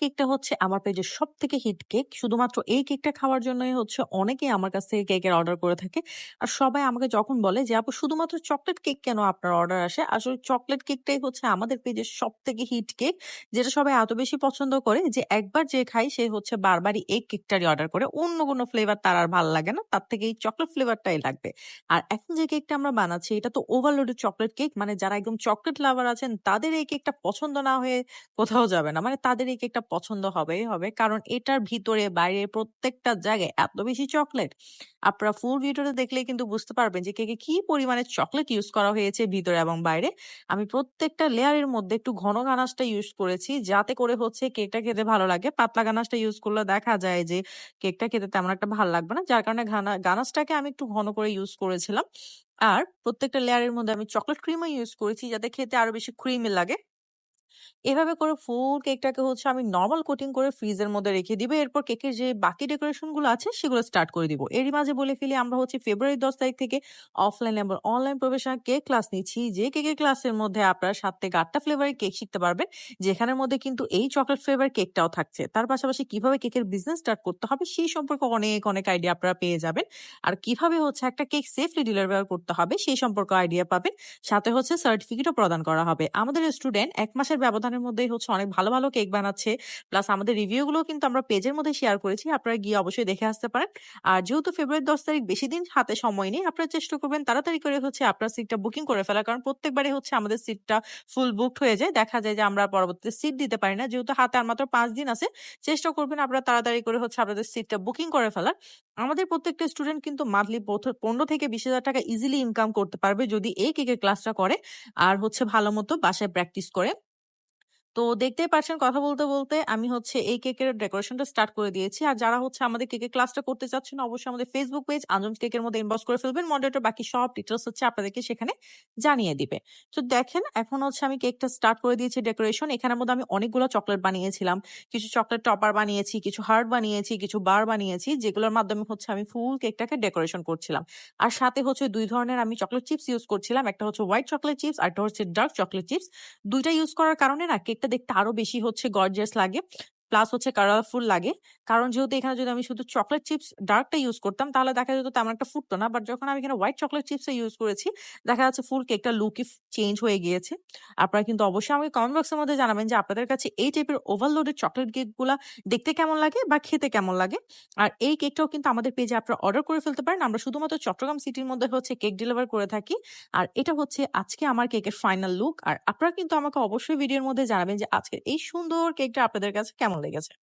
কেকটা হচ্ছে আমার পেজের সব থেকে হিট কেক। শুধুমাত্র এই কেকটা খাওয়ার জন্যই হচ্ছে অনেকেই আমার কাছ থেকে কেকের অর্ডার করে থাকে। আর সবাই আমাকে যখন বলে যে, "আপু শুধুমাত্র চকলেট কেক কেন আপনার অর্ডার আসে?" আসলে চকলেট কেকটাই হচ্ছে আমাদের পেজের সব থেকে হিট কেক। যেটা সবাই এত বেশি পছন্দ করে যে একবার যে খায় সে হচ্ছে বারবারই এই কেকটারই অর্ডার করে। অন্য কোনো ফ্লেভার তার আর ভালো লাগে না। তার থেকে এই চকলেট ফ্লেভারটাই লাগবে। আর এখন যে কেকটা আমরা বানাচ্ছি এটা তো ওভারলোডেড চকলেট কেক। মানে যারা একদম চকলেট লাভার আছেন তাদের এই কেকটা পছন্দ না হয়ে কোথাও যাবে না। মানে তাদের এই কেকটা পছন্দ হবেই হবে। কারণ এটার ভিতরে বাইরে প্রত্যেকটা জায়গায় এত বেশি চকলেট। আপনারা ফুল ভিডিওটা দেখলে কিন্তু বুঝতে পারবেন যে কেকে কি পরিমাণে চকলেট ইউজ করা হয়েছে ভিতরে এবং বাইরে। আমি প্রত্যেকটা লেয়ারের মধ্যে একটু ঘন গানাশটা ইউজ করেছি যাতে করে হচ্ছে কেকটা খেতে ভালো লাগে। পাতলা গানাশটা ইউজ করলে দেখা যায় যে কেকটা খেতে তেমন একটা ভালো লাগবে না। যার কারণে ঘানা, গানাশটাকে আমি একটু ঘন করে ইউজ করেছিলাম। আর প্রত্যেকটা লেয়ারের মধ্যে আমি চকলেট ক্রিমও ইউজ করেছি যাতে খেতে আরও বেশি ক্রিমি লাগে। এভাবে করে ফুল কেকটাকে হচ্ছে আমি নর্মাল কোটিং করে ফ্রিজের মধ্যে রেখে দিব। এরপর কেকের যে বাকি ডেকোরেশনগুলো আছে সেগুলো স্টার্ট করে দিব। এরই মাঝে বলে ফেলি আমরা হচ্ছে ফেব্রুয়ারি ১০ তারিখ থেকে অফলাইন এবং অনলাইন প্রফেশনাল কেক ক্লাস নিচ্ছি। যে কেকের ক্লাসের মধ্যে আপনারা সাত থেকে আটটা ফ্লেভারের কেক শিখতে পারবেন। যেখানের মধ্যে কিন্তু এই চকলেট ফ্লেভার কেকটাও থাকছে। তার পাশাপাশি কীভাবে কেকের বিজনেস স্টার্ট করতে হবে সেই সম্পর্কে অনেক, অনেক আইডিয়া আপনারা পেয়ে যাবেন। আর কীভাবে হচ্ছে একটা কেক সেফলি ডেলিভার করতে হবে সেই সম্পর্কে আইডিয়া পাবেন। সাথে হচ্ছে সার্টিফিকেটও প্রদান করা হবে। আমাদের স্টুডেন্ট এক মাসের ব্যবধানের মধ্যেই হচ্ছে অনেক ভালো, ভালো কেক বানাচ্ছে। প্লাস আমাদের রিভিউ গুলোও কিন্তু আমরা পেজের মধ্যে শেয়ার করেছি। আপনারা গিয়ে অবশ্যই দেখে আসতে পারেন। আর যেহেতু ফেব্রুয়ারি ১০ তারিখ বেশি দিন হাতে সময় নেই, আপনারা চেষ্টা করবেন তাড়াতাড়ি করে হচ্ছে আপনার সিটটা বুকিং করে ফেলা কারণ প্রত্যেকবারই হচ্ছে আমাদের সিটটা ফুল বুকড হয়ে যায়। দেখা যায় যে আমরা পরবর্তীতে সিট দিতে পারি না। যেহেতু হাতে আর মাত্র পাঁচ দিন আছে, চেষ্টা করবেন আপনারা তাড়াতাড়ি করে হচ্ছে আপনাদের সিটটা বুকিং করে ফেলার। আমাদের প্রত্যেকটা স্টুডেন্ট কিন্তু মান্থলি ১৫ থেকে ২০,০০০ টাকা ইজিলি ইনকাম করতে পারবে যদি এই কেকের ক্লাসটা করে আর হচ্ছে ভালো মতো বাসায় প্র্যাকটিস করে। তো দেখতেই পাচ্ছেন কথা বলতে, বলতে আমি হচ্ছে এই কেকের ডেকোরেশনটা স্টার্ট করে দিয়েছি। আর যারা হচ্ছে আমাদের কেকের ক্লাসটা করতে চাচ্ছেন অবশ্যই আমাদের ফেসবুক পেজ আঞ্জুমস কেকের মধ্যে ইনবক্স করে ফেলবেন। মডারেটর বাকি সব ডিটেলস হচ্ছে আপনাদেরকে সেখানে জানিয়ে দিবে। তো দেখেন এখন হচ্ছে আমি কেকটা স্টার্ট করে দিয়েছি ডেকোরেশন। এখানের মধ্যে আমি অনেকগুলো চকলেট বানিয়েছিলাম। কিছু চকলেট টপার বানিয়েছি, কিছু হার্ট বানিয়েছি, কিছু বার বানিয়েছি যেগুলোর মাধ্যমে হচ্ছে আমি ফুল কেকটাকে ডেকোরেশন করছিলাম। আর সাথে হচ্ছে দুই ধরনের আমি চকলেট চিপস ইউস করছিলাম। একটা হচ্ছে হোয়াইট চকলেট চিপস আর একটা হচ্ছে ডার্ক চকলেট চিপস। দুইটা ইউজ করার কারণে না কেকটা দেখতে আরও বেশি হচ্ছে গর্জিয়াস লাগে। প্লাস হচ্ছে কালারফুল লাগে। কারণ যেহেতু এখানে যদি আমি শুধু চকলেট চিপস ডার্কটা ইউজ করতাম তাহলে দেখা যেত তেমন একটা ফুটতো না। বাট যখন আমি এখানে হোয়াইট চকলেট চিপসটা ইউজ করেছি, দেখা যাচ্ছে ফুল কেকটার লুকই চেঞ্জ হয়ে গিয়েছে। আপনারা কিন্তু অবশ্যই আমাকে কমেন্ট বক্সের মধ্যে জানাবেন যে আপনাদের কাছে এই টাইপের ওভারলোডেড চকলেট কেকগুলা দেখতে কেমন লাগে বা খেতে কেমন লাগে। আর এই কেকটাও কিন্তু আমাদের পেজে আপনারা অর্ডার করে ফেলতে পারেন। আমরা শুধুমাত্র চট্টগ্রাম সিটির মধ্যে হচ্ছে কেক ডেলিভার করে থাকি। আর এটা হচ্ছে আজকে আমার কেকের ফাইনাল লুক। আর আপনারা কিন্তু আমাকে অবশ্যই ভিডিওর মধ্যে জানাবেন যে আজকের এই সুন্দর কেকটা আপনাদের কাছে কেমন লেগেছে।